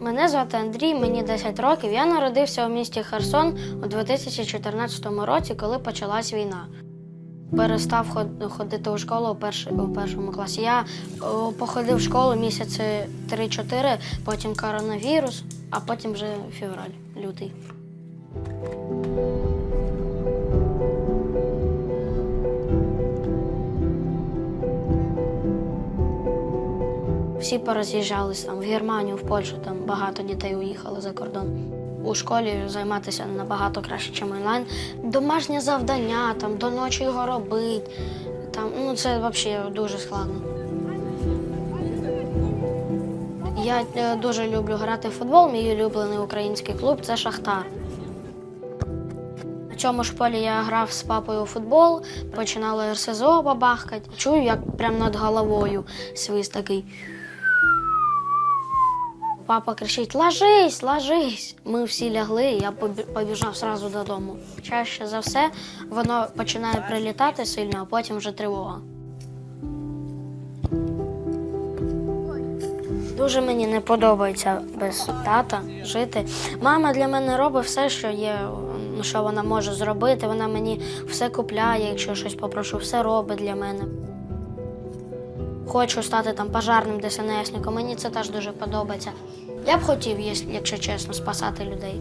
Мене звати Андрій, мені 10 років. Я народився у місті Херсон у 2014 році, коли почалась війна. Перестав ходити у школу у, перш- у першому класі. Я походив в школу місяці 3-4, потім коронавірус, а потім вже февраль, лютий. Всі пороз'їжджались там в Германію, в Польщу, там багато дітей уїхали за кордон. У школі займатися набагато краще, ніж онлайн. Домашнє завдання, там до ночі його робити. Там, ну це взагалі дуже складно. Я е, дуже люблю грати в футбол. Мій улюблений український клуб це Шахтар. На цьому ж полі я грав з папою у футбол, починали РСЗО бабахкати. Чую, як прямо над головою свист такий. Папа кричить: Ложись, ложись. Ми всі лягли, я побі- побіжав зразу додому. Чаще за все воно починає прилітати сильно, а потім вже тривога. Дуже мені не подобається без тата жити. Мама для мене робить все, що є, що вона може зробити. Вона мені все купляє, якщо щось попрошу, все робить для мене. Хочу стати там пожарним ДСНСником, мені це теж дуже подобається. Я б хотів, якщо чесно, спасати людей.